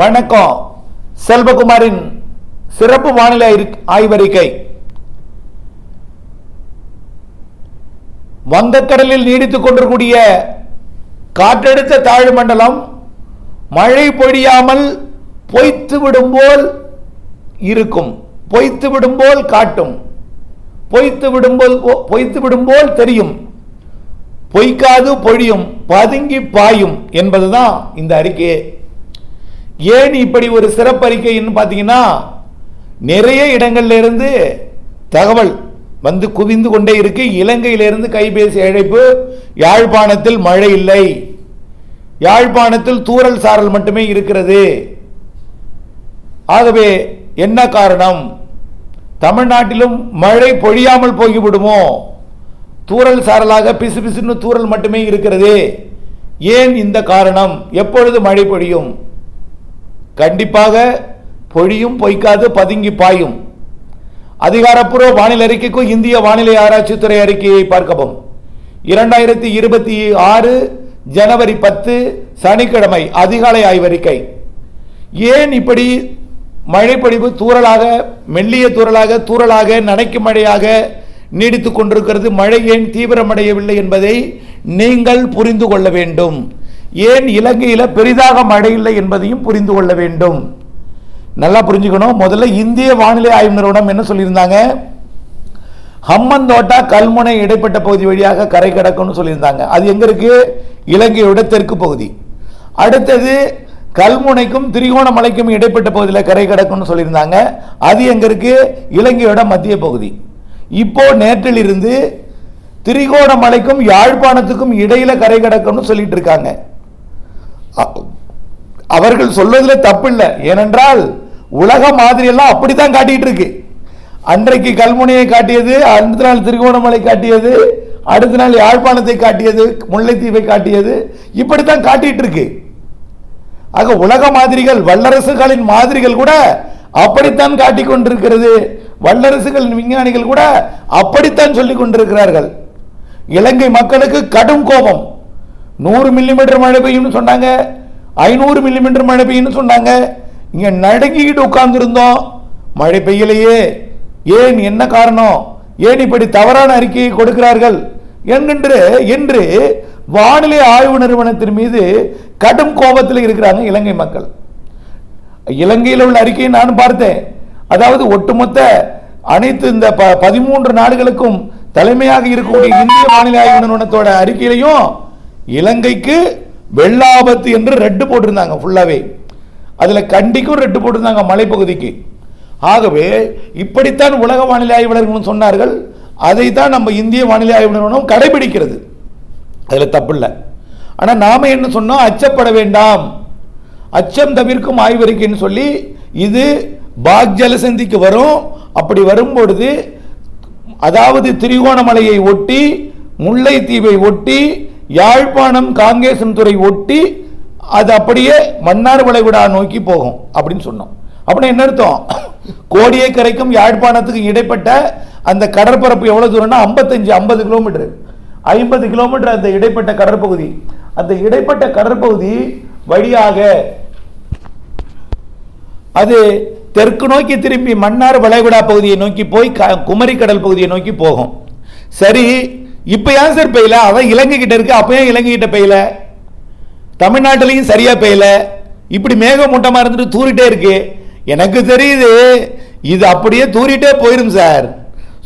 வணக்கம். செல்வகுமாரின் சிறப்பு வானிலை ஆய்வறிக்கை. வங்கக்கடலில் நீடித்துக் கொண்டிருக்கூடிய காற்றழுத்த தாழ்வு மண்டலம் மழை பொழியாமல் பொய்த்து விடும் போல் இருக்கும். பொய்த்து விடும் போல் காட்டும். பொய்த்து விடும்போல் போல் பொய்த்து விடும் போல் தெரியும். பொய்க்காது பொழியும். பதுங்கி பாயும் என்பதுதான் இந்த அறிக்கையை. ஏன் இப்படி ஒரு சிறப்பறிக்கைன்னு பார்த்தீங்கன்னா நிறைய இடங்கள்ல இருந்து தகவல் வந்து குவிந்து கொண்டே இருக்கு. இலங்கையிலிருந்து கைபேசி அழைப்பு யாழ்ப்பாணத்தில் மழை இல்லை. யாழ்ப்பாணத்தில் தூறல் சாரல் மட்டுமே இருக்கிறது. ஆகவே என்ன காரணம்? தமிழ்நாட்டிலும் மழை பொழியாமல் போய்விடுமோ? தூறல் சாரலாக பிசு பிசுன்னு தூறல் மட்டுமே இருக்கிறது. ஏன் இந்த காரணம்? எப்பொழுது மழை பொழியும்? கண்டிப்பாக பொழியும் பொய்க்காது பதுங்கி பாயும். அதிகாரப்பூர்வ வானிலை அறிக்கைக்கும் இந்திய வானிலை ஆராய்ச்சித்துறை அறிக்கையை பார்க்கவும். இரண்டாயிரத்தி இருபத்தி ஆறு ஜனவரி பத்து சனிக்கிழமை அதிகாலை ஆய்வறிக்கை. ஏன் இப்படி மழைப்பொழிவு தூறலாக மெல்லிய தூரலாக தூறலாக நனைக்கும் மழையாக நீடித்துக் கொண்டிருக்கிறது? மழை ஏன் தீவிரமடையவில்லை என்பதை நீங்கள் புரிந்து கொள்ள வேண்டும். ஏன் இலங்கையில் பெரிதாக மழை இல்லை என்பதையும் புரிந்து கொள்ள வேண்டும். நல்லா புரிஞ்சுக்கணும். முதல்ல இந்திய வானிலை ஆய்வு நிறுவனம் என்ன சொல்லியிருந்தாங்க? ஹம்மந்தோட்டா கல்முனை இடைப்பட்ட பகுதி வழியாக கரை கடக்கும்னு சொல்லியிருந்தாங்க. அது எங்க இருக்கு? இலங்கையோட தெற்கு பகுதி. அடுத்தது கல்முனைக்கும் திரிகோணமலைக்கும் இடைப்பட்ட பகுதியில் கரை கடக்கும்னு சொல்லியிருந்தாங்க. அது எங்க இருக்கு? இலங்கையோட மத்திய பகுதி. இப்போ நேற்றிலிருந்து திரிகோணமலைக்கும் யாழ்ப்பாணத்துக்கும் இடையில கரை கடக்கும்னு சொல்லிட்டு இருக்காங்க. அவர்கள் சொல்வதில் தப்பில்லை. ஏனென்றால் உலக மாதிரி எல்லாம் அப்படித்தான் காட்டிகிட்டு இருக்கு அன்றைக்கு கல்முனையை காட்டியது அடுத்த நாள் திருகோணமலை காட்டியது அடுத்த நாள் யாழ்ப்பாணத்தை காட்டியது முல்லைத்தீவை காட்டியது இப்படித்தான் காட்டிகிட்டு இருக்கு ஆக உலக மாதிரிகள் வல்லரசுகளின் மாதிரிகள் கூட அப்படித்தான் காட்டிக் கொண்டிருக்கிறது வல்லரசுகளின் விஞ்ஞானிகள் கூட அப்படித்தான் சொல்லிக் கொண்டிருக்கிறார்கள் இலங்கை மக்களுக்கு கடும் கோபம். நூறு மில்லிமீட்டர் மழை பெய்யும்னு சொன்னாங்க. ஐநூறு மில்லிமீட்டர் மழை பெய்யும்னு சொன்னாங்க. இங்க நடுங்கிக்கிட்டு உட்கார்ந்துருந்தோம். மழை பெய்யலையே. ஏன்? என்ன காரணம்? ஏன் இப்படி தவறான அறிக்கையை கொடுக்கிறார்கள்? என்கின்ற என்று வானிலை ஆய்வு நிறுவனத்தின் மீது கடும் கோபத்தில் இருக்கிறாங்க இலங்கை மக்கள். இலங்கையில் உள்ள அறிக்கையை நான் பார்த்தேன். அதாவது ஒட்டுமொத்த அனைத்து இந்த ப- பதிமூன்று நாடுகளுக்கும் தலைமையாக இருக்கக்கூடிய இந்திய வானிலை ஆய்வு நிறுவனத்தோட அறிக்கையிலையும் இலங்கைக்கு வெள்ள ஆபத்து என்று ரெட்டு போட்டிருந்தாங்க ஃபுல்லாகவே அதில் கண்டிக்கும் ரெட்டு போட்டிருந்தாங்க மலைப்பகுதிக்கு. ஆகவே இப்படித்தான் உலக வானிலை ஆய்வாளர்களும் சொன்னார்கள் அதைத்தான் நம்ம இந்திய வானிலை ஆய்வு நிறுவனம் கடைபிடிக்கிறது. அதில் தப்பில்லை. ஆனால் நாம் என்ன சொன்னோம்? அச்சப்பட வேண்டாம். அச்சம் தவிர்க்கும் ஆய்வறிக்கைன்னு சொல்லி இது பாக் ஜலசந்திக்கு வரும். அப்படி வரும்பொழுது அதாவது திரிகோணமலையை ஒட்டி முல்லைத்தீவை ஒட்டி யாழ்ப்பாணம் காங்கேசன் துறை ஒட்டி அது அப்படியே மன்னார் வளைகுடா நோக்கி போகும் அப்படின்னு சொன்னோம். அப்படின்னா என்ன அர்த்தம்? கோடியக்கரைக்கும் யாழ்ப்பாணத்துக்கும் இடைப்பட்ட அந்த கடற்பரப்பு எவ்வளவு தூரம்னா 55 ஐம்பது கிலோமீட்டர். ஐம்பது கிலோமீட்டர் அந்த இடைப்பட்ட கடற்பகுதி. அந்த இடைப்பட்ட கடற்பகுதி வழியாக அது தெற்கு நோக்கி திரும்பி மன்னார் வளைகுடா பகுதியை நோக்கி போய் க- குமரி கடல் பகுதியை நோக்கி போகும். சரி இப்போ ஏன் சார் பெய்யல? அதான் இலங்கை கிட்ட இருக்கு அப்போ ஏன் இலங்கை கிட்ட பெய்யல? தமிழ்நாட்டிலையும் சரியாக பெய்யல. இப்படி மேகமூட்டமா இருந்துட்டு தூரிட்டே இருக்கு. எனக்கு தெரியுது இது அப்படியே தூரிட்டே போயிடும் சார்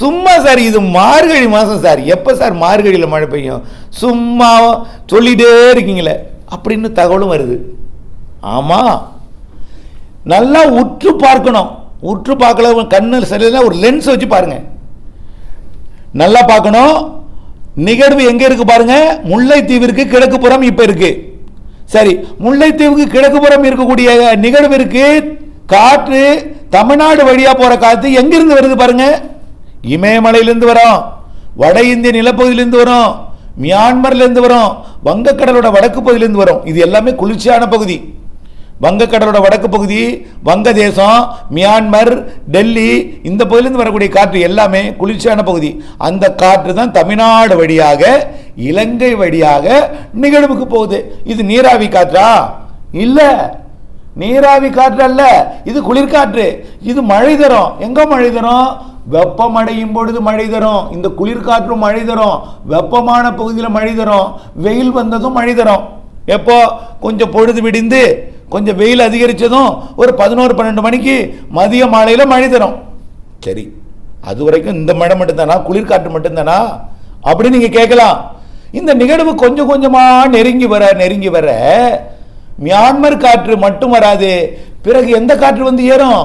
சும்மா சார் இது மார்கழி மாதம் சார் எப்போ சார் மார்கழியில் மழை பெய்யும்? சும்மா சொல்லிகிட்டே இருக்கீங்களே. அப்படின்னு தகவலும் வருது. ஆமாம் நல்லா உற்று பார்க்கணும். உற்று பார்க்கல கண்ணு சரியில்லை ஒரு லென்ஸ் வச்சு பாருங்கள் நல்லா பார்க்கணும். நிகழ்வு எங்க இருக்கு பாருங்க? முல்லைத்தீவிற்கு கிழக்கு புறம் இப்ப இருக்கு. சரி முல்லைத்தீவுக்கு கிழக்கு புறம் இருக்கக்கூடிய நிகழ்வு இருக்கு. காற்று தமிழ்நாடு வழியா போற காற்று எங்கிருந்து வருது பாருங்க? இமயமலையிலிருந்து வரும். வட இந்திய நிலப்பகுதியிலிருந்து வரும். மியான்மர்ல இருந்து வரும். வங்கக்கடலோட வடக்கு பகுதியிலிருந்து வரும். இது எல்லாமே குளிர்ச்சியான பகுதி. வங்கக்கடலோட வடக்கு பகுதி வங்கதேசம் மியான்மர் டெல்லி இந்த பகுதியிலேருந்து வரக்கூடிய காற்று எல்லாமே குளிர்ச்சியான பகுதி. அந்த காற்று தான் தமிழ்நாடு வழியாக இலங்கை வழியாக நிகழ்வுக்கு போகுது. இது நீராவி காற்றா? இல்லை. நீராவி காற்று அல்ல. இது குளிர்காற்று. இது மழை தரும். எங்கே மழை தரும்? வெப்பமடையும் பொழுது மழை தரும். இந்த குளிர்காற்றும் மழை தரும். வெப்பமான பகுதியில் மழை தரும். வெயில் வந்ததும் மழை தரும். எப்போ? கொஞ்சம் பொழுது விடிந்து கொஞ்சம் வெயில் அதிகரிச்சதும் ஒரு பதினோரு பன்னெண்டு மணிக்கு மதிய மாலையில் மழை தரும். சரி அது வரைக்கும் இந்த மழை மட்டும்தானா? குளிர்காற்று மட்டும்தானா? அப்படின்னு நீங்கள் கேட்கலாம். இந்த நிகழ்வு கொஞ்சம் கொஞ்சமாக நெருங்கி வர நெருங்கி வர மியான்மர் காற்று மட்டும் வராது. பிறகு எந்த காற்று வந்து ஏறும்?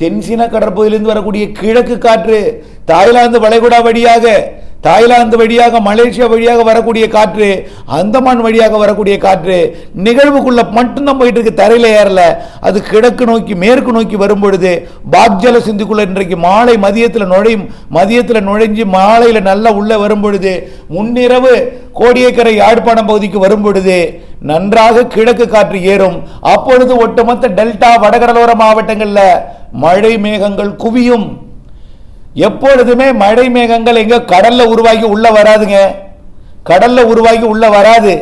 தென்சீன கடற்பகுதியிலிருந்து வரக்கூடிய கிழக்கு காற்று தாய்லாந்து வளைகுடா வழியாக. தாய்லாந்து வழியாக மலேசியா வழியாக வரக்கூடிய காற்று அந்தமான் வழியாக வரக்கூடிய காற்று நிகழ்வுக்குள்ளே மட்டும்தான் போயிட்டு இருக்கு. தரையில் ஏறல. அது கிழக்கு நோக்கி மேற்கு நோக்கி வரும் பொழுது பாக்ஜல சிந்துக்குள்ள இன்றைக்கு மாலை மதியத்தில் நுழையும் மதியத்தில் நுழைஞ்சு மாலையில் நல்லா உள்ளே வரும் பொழுது முன்னிரவு கோடியக்கரை யாழ்ப்பாணம் பகுதிக்கு வரும் பொழுது நன்றாக கிழக்கு காற்று ஏறும். அப்பொழுது ஒட்டுமொத்த டெல்டா வடகடலோர மாவட்டங்களில் மழை மேகங்கள் குவியும். எப்பொழுதுமே மழை மேகங்கள் எங்க கடல்ல உருவாகி உள்ள வராதுங்க. கடல்ல உருவாகி உள்ள வராது.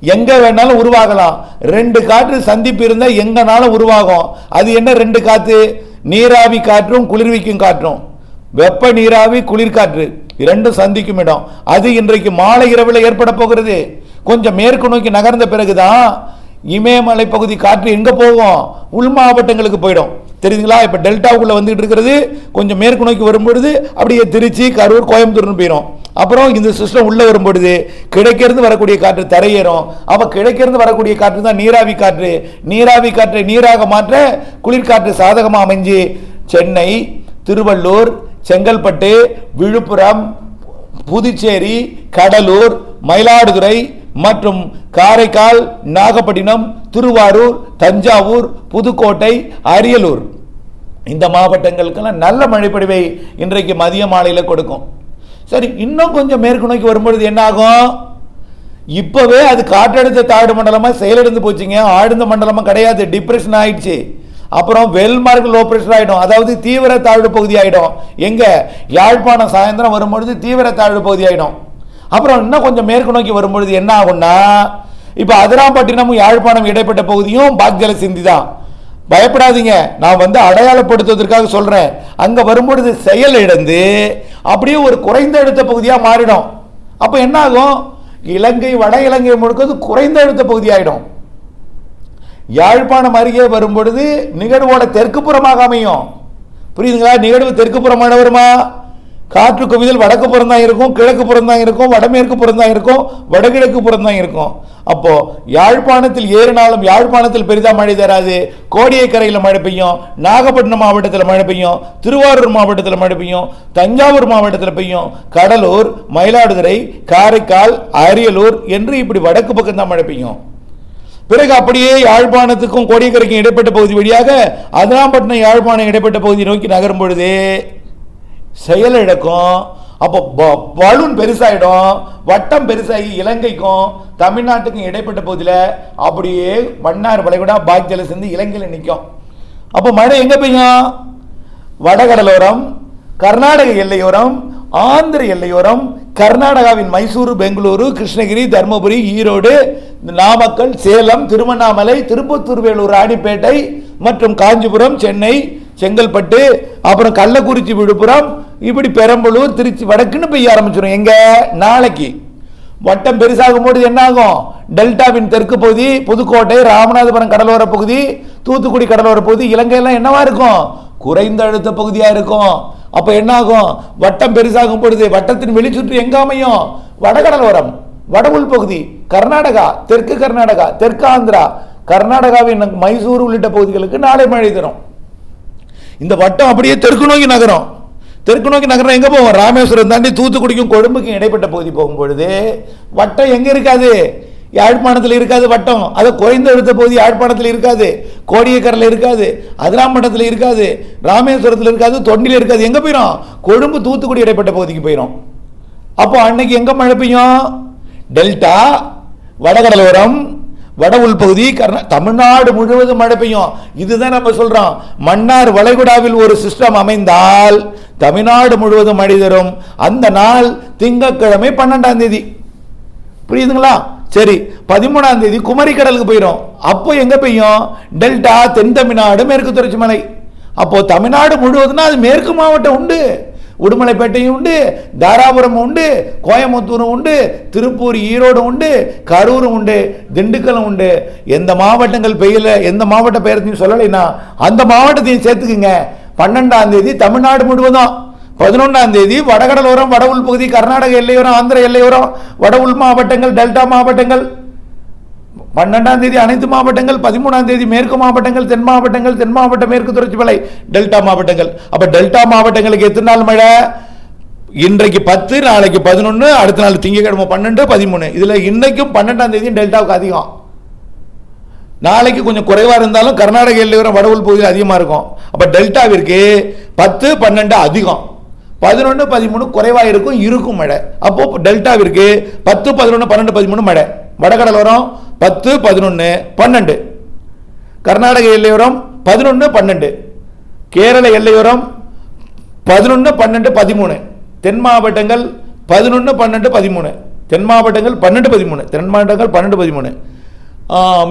எங்க வேணாலும் உருவாகலாம். ரெண்டு காற்று சந்திப்பு இருந்தால் எங்கனாலும் உருவாகும். அது என்ன ரெண்டு காற்று நீராவி காற்றும் குளிர்விக்கும் காற்றும். வெப்ப நீராவி குளிர்காற்று. இரண்டும் சந்திக்கும் இடம். அது இன்றைக்கு மாலை இரவில் ஏற்பட போகிறது. கொஞ்சம் மேற்கு நோக்கி நகர்ந்த பிறகுதான் இமயமலை பகுதி காற்று எங்கே போகும்? உள் மாவட்டங்களுக்கு போயிடும். தெரியுதுங்களா? இப்போ டெல்டாவுக்குள்ளே வந்துகிட்டு இருக்கிறது கொஞ்சம் மேற்கு நோக்கி வரும்பொழுது அப்படியே திருச்சி கரூர் கோயம்புத்தூர்னு போயிடும் அப்புறம் இந்த சிஸ்டம் உள்ளே வரும்பொழுது கிடைக்கிறது வரக்கூடிய காற்று தரையேறும். அப்போ கிடைக்கிறது வரக்கூடிய காற்று தான் நீராவி காற்று. நீராவி காற்றை நீராக மாற்ற குளிர்காற்று சாதகமாக அமைஞ்சு சென்னை திருவள்ளூர் செங்கல்பட்டு விழுப்புரம் புதுச்சேரி கடலூர் மயிலாடுதுறை மற்றும் காரைக்கால் நாகப்பட்டினம் திருவாரூர் தஞ்சாவூர் புதுக்கோட்டை அரியலூர். இந்த மாவட்டங்களுக்கெல்லாம் நல்ல மழைப்பொழிவை இன்றைக்கு மதிய மாலையில் கொடுக்கும். சரி இன்னும் கொஞ்சம் மேற்கு நோக்கி வரும்பொழுது என்ன ஆகும்? அது காற்றழுத்த தாழ்வு மண்டலமாக செயலிழந்து போச்சுங்க. ஆழ்ந்த மண்டலமாக கிடையாது டிப்ரெஷன் ஆயிடுச்சு. அப்புறம் வெல்மார்க் லோ ப்ரெஷர் ஆகிடும் அதாவது தீவிர தாழ்வு பகுதி ஆயிடும். எங்கே? யாழ்ப்பாணம் சாயந்தரம் வரும்பொழுது தீவிர தாழ்வு பகுதி ஆயிடும். அப்புறம் இன்னும் கொஞ்சம் மேற்கு நோக்கி வரும்பொழுது என்ன ஆகும்னா இப்போ அதிராம்பட்டினமும் யாழ்ப்பாணம் இடைப்பட்ட பகுதியும் பாக்ஜல சிந்தி தான். பயப்படாதீங்க. நான் வந்து அடையாளப்படுத்துவதற்காக சொல்கிறேன் அங்கே வரும்பொழுது செயல் இழந்து அப்படியே ஒரு குறைந்த அழுத்த பகுதியாக மாறிடும். அப்போ என்ன ஆகும்? இலங்கை வட இலங்கை முழுக்கிறது குறைந்த அழுத்த பகுதியாகிடும் யாழ்ப்பாணம் அருகே வரும்பொழுது நிகழ்வோட தெற்கு புறமாக அமையும். புரியுதுங்களா? நிகழ்வு தெற்கு புறமான வருமா காற்று குவிதல் வடக்கு புறம் தான் இருக்கும் கிழக்கு புறம் தான் இருக்கும் வடமேற்கு புறம் தான் இருக்கும் வடகிழக்கு புறம் தான் இருக்கும். அப்போ யாழ்ப்பாணத்தில் ஏறினாலும் யாழ்ப்பாணத்தில் பெரிதா மழை தராது. கோடியக்கரையில் மழை பெய்யும் நாகப்பட்டினம் மாவட்டத்தில் மழை பெய்யும் திருவாரூர் மாவட்டத்தில் மழை பெய்யும் தஞ்சாவூர் மாவட்டத்தில் பெய்யும் கடலூர் மயிலாடுதுறை காரைக்கால் அரியலூர் என்று இப்படி வடக்கு பக்கம் தான் மழை பெய்யும். பிறகு அப்படியே யாழ்ப்பாணத்துக்கும் கோடியக்கரைக்கும் இடைப்பட்ட பகுதி வழியாக அதிராம்பட்டினம் யாழ்ப்பாணம் இடைப்பட்ட பகுதி நோக்கி நகரும் பொழுது செயலிழக்கும் அப்போ ப- பலூன் பெருசாயிடும் வட்டம் பெருசாகி இலங்கைக்கும் தமிழ்நாட்டுக்கும் இடைப்பட்ட பகுதியில் அப்படியே மன்னார் வளைகுடா பாக்கியில் சேர்ந்து இலங்கையில் நிற்கும் அப்போ மழை எங்கே பெய்யும்? வடகடலோரம் கர்நாடக எல்லையோரம் ஆந்திர எல்லையோரம் கர்நாடகாவின் மைசூரு பெங்களூரு கிருஷ்ணகிரி தர்மபுரி ஈரோடு நாமக்கல் சேலம் திருவண்ணாமலை திருப்பத்தூர் வேலூர் ராணிப்பேட்டை மற்றும் காஞ்சிபுரம் சென்னை செங்கல்பட்டு அப்புறம் கள்ளக்குறிச்சி விழுப்புரம் இப்படி பெரம்பலூர் திருச்சி வடக்குன்னு பெய்ய ஆரம்பிச்சிடும் எங்க? நாளைக்கு. வட்டம் பெருசாகும் போது என்ன ஆகும் டெல்டாவின் தெற்கு பகுதி புதுக்கோட்டை ராமநாதபுரம் கடலோர பகுதி தூத்துக்குடி கடலோர பகுதி இலங்கையெல்லாம் என்னவா இருக்கும்? குறைந்த அழுத்த பகுதியா இருக்கும். அப்ப என்ன ஆகும் வட்டம் பெருசாகும் பொழுது வட்டத்தின் வெளிச்சுற்று எங்க அமையும்? வடகடலோரம் வட உள்பகுதி கர்நாடகா தெற்கு கர்நாடகா தெற்கு ஆந்திரா கர்நாடகாவின் மைசூர் உள்ளிட்ட பகுதிகளுக்கு நாளை மழை தரும். இந்த வட்டம் அப்படியே தெற்கு நோக்கி நகரம். தெற்கு நோக்கி நகரம் எங்கே போவோம்? ராமேஸ்வரம் தாண்டி தூத்துக்குடிக்கும் கொழும்புக்கும் இடைப்பட்ட பகுதி போகும்பொழுது வட்டம் எங்கே இருக்காது? யாழ்ப்பாணத்தில் இருக்காது வட்டம். அதை குறைந்த எடுத்த பகுதி யாழ்ப்பாணத்தில் இருக்காது. கோடியக்கரில் இருக்காது. அதிராம்பட்டத்தில் இருக்காது. ராமேஸ்வரத்தில் இருக்காது தொண்டில் இருக்காது. எங்கே போயிடும் கொழும்பு தூத்துக்குடி இடைப்பட்ட பகுதிக்கு போயிடும் அப்போ அன்னைக்கு எங்கே மழை பெய்யும்? டெல்டா வடகடலோரம் வட உள்பகுதி கர்நா தமிழ்நாடு முழுவதும் மழை பெய்யும். இதுதான் நம்ம சொல்றோம். மன்னார் வளைகுடாவில் ஒரு சிஸ்டம் அமைந்தால் தமிழ்நாடு முழுவதும் மழை தரும். அந்த நாள் திங்கக்கிழமை பன்னெண்டாம் தேதி. புரியுதுங்களா? சரி பதிமூணாம் தேதி குமரி கடலுக்கு போயிடும். அப்போ எங்க பெய்யும்? டெல்டா தென் தமிழ்நாடு மேற்கு தொடர்ச்சி மலை. அப்போ தமிழ்நாடு முழுவதும்னா அது மேற்கு மாவட்டம் உண்டு. உடுமலைப்பேட்டையும் உண்டு தாராபுரம் உண்டு கோயம்புத்தூரும் உண்டு திருப்பூர் ஈரோடு உண்டு கரூரும் உண்டு திண்டுக்கலும் உண்டு. எந்த மாவட்டங்கள் பெய்யல எந்த மாவட்ட பெயரத்தையும் சொல்லலைன்னா அந்த மாவட்டத்தையும் சேர்த்துக்குங்க. பன்னெண்டாம் தேதி தமிழ்நாடு முழுவதும். பதினொன்றாம் தேதி வடகடலோரம் வட உள் பகுதி கர்நாடக எல்லையோரம் ஆந்திர எல்லையோரம் வட உள் மாவட்டங்கள் டெல்டா மாவட்டங்கள் பன்னெண்டாம் தேதி அனைத்து மாவட்டங்கள் பதிமூணாம் தேதி மேற்கு மாவட்டங்கள் தென் மாவட்டங்கள் தென் மாவட்ட மேற்கு தொடர்ச்சி மலை டெல்டா மாவட்டங்கள். அப்ப டெல்டா மாவட்டங்களுக்கு எத்தனை நாள் மழை? இன்றைக்கு பத்து நாளைக்கு பதினொன்று அடுத்த நாள் திங்கக்கிழமை பன்னெண்டு பதிமூணு. இதுல இன்னைக்கும் பன்னெண்டாம் தேதியும் டெல்டாவுக்கு அதிகம். நாளைக்கு கொஞ்சம் குறைவா இருந்தாலும் கர்நாடக எல்லையோரம் வடவுள் பகுதியில் அதிகமா இருக்கும். அப்ப டெல்டாவிற்கு பத்து பன்னெண்டு அதிகம். பதினொன்று பதிமூணு குறைவாக இருக்கும் இருக்கும் மழை. அப்போ டெல்டாவிற்கு பத்து பதினொன்று பன்னெண்டு பதிமூணு மழை. வடகடலோரம் பத்து பதினொன்று பன்னெண்டு. கர்நாடக எல்லையோரம் பதினொன்று பன்னெண்டு. கேரள எல்லையோரம் பதினொன்று பன்னெண்டு பதிமூணு. தென் மாவட்டங்கள் பதினொன்று பன்னெண்டு பதிமூணு. தென் மாவட்டங்கள் பன்னெண்டு பதிமூணு. தென் மாவட்டங்கள் பன்னெண்டு பதிமூணு.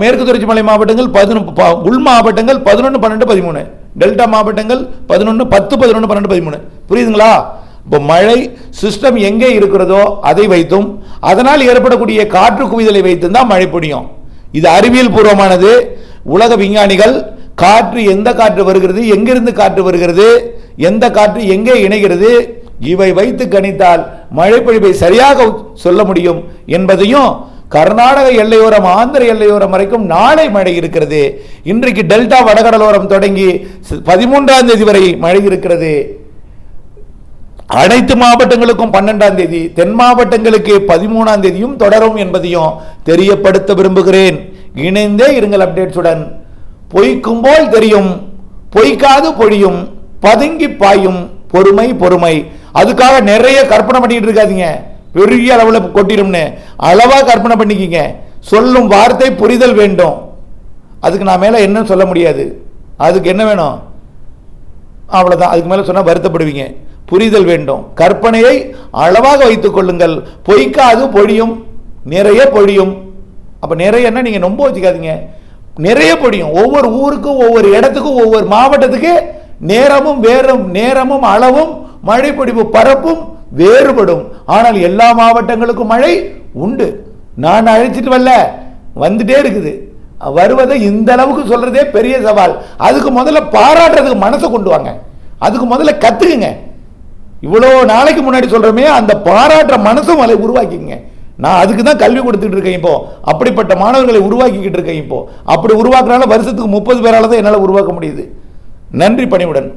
மேற்கு தொடர்ச்சி மலை மாவட்டங்கள் பதினொன்று உள் மாவட்டங்கள் பதினொன்று பன்னெண்டு பதிமூணு. டெல்டா மாவட்டங்கள் பதினொன்று பத்து பதினொன்று பன்னெண்டு பதிமூணு. புரியுதுங்களா? இப்போ மழை சிஸ்டம் எங்கே இருக்கிறதோ அதை வைத்தும் அதனால் ஏற்படக்கூடிய காற்று குவிதலை வைத்தும் தான் மழை பொழியும். இது அறிவியல் பூர்வமானது. உலக விஞ்ஞானிகள் காற்று எந்த காற்று வருகிறது எங்கிருந்து காற்று வருகிறது எந்த காற்று எங்கே இணைகிறது இவை வைத்து கணித்தால் மழைப்பொழிவை சரியாக சொல்ல முடியும் என்பதையும் கர்நாடக எல்லையோரம் ஆந்திர எல்லையோரம் வரைக்கும் நாளை மழை இருக்கிறது. இன்றைக்கு டெல்டா வடகடலோரம் தொடங்கி பதிமூன்றாம் தேதி வரை மழை இருக்கிறது. அனைத்து மாவட்டங்களுக்கும் பன்னெண்டாம் தேதி தென் மாவட்டங்களுக்கு பதிமூணாம் தேதியும் தொடரும் என்பதையும் தெரியப்படுத்த விரும்புகிறேன். இணைந்தே இருங்கள் அப்டேட்ஸுடன். பொய்க்கும் போல் தெரியும் பொய்க்காது பொழியும் பதுங்கி பாயும் பொறுமை பொறுமை. அதுக்காக நிறைய கற்பனை பண்ணிட்டு இருக்காதீங்க. பெரிய அளவில் கொட்டிடும்னு. அளவாக கற்பனை பண்ணிக்கிங்க. சொல்லும் வார்த்தை புரிதல் வேண்டும். அதுக்கு நான் மேலே என்ன சொல்ல முடியாது. அதுக்கு என்ன வேணும்? அவ்வளோதான் அதுக்கு மேலே சொன்னால் வருத்தப்படுவீங்க. புரிதல் வேண்டும். கற்பனையை அளவாக வைத்துக் கொள்ளுங்கள். பொய்க்காது பொழியும். நிறைய பொழியும். நிறைய நிறையன்னா நீங்கள் நொம்ப வச்சுக்காதீங்க. நிறைய பொழியும். ஒவ்வொரு ஊருக்கும் ஒவ்வொரு இடத்துக்கும் ஒவ்வொரு மாவட்டத்துக்கு நேரமும் வேறும் நேரமும் அளவும் மழை பொழிவு பரப்பும் வேறுபடும். ஆனால் எல்லா மாவட்டங்களுக்கும் மழை உண்டு. நான் அழைச்சிட்டு வரல. வந்துட்டே இருக்குது. வருவதை இந்த அளவுக்கு சொல்றதே பெரிய சவால். அதுக்கு முதல்ல பாராட்டுறதுக்கு மனசை கொண்டு வாங்க. அதுக்கு முதல்ல கத்துக்குங்க. இவ்வளோ நாளைக்கு முன்னாடி சொல்கிறோமே அந்த பாராட்டுற மனசும் அதை உருவாக்கிங்க. நான் அதுக்கு தான் கல்வி கொடுத்துட்டு இருக்கேன் இப்போ. அப்படிப்பட்ட மாணவர்களை உருவாக்கிக்கிட்டு இருக்கேன் இப்போ. அப்படி உருவாக்குறனால வருஷத்துக்கு முப்பது பேரால் தான் என்னால் உருவாக்க முடியுது. நன்றி பணிவுடன்.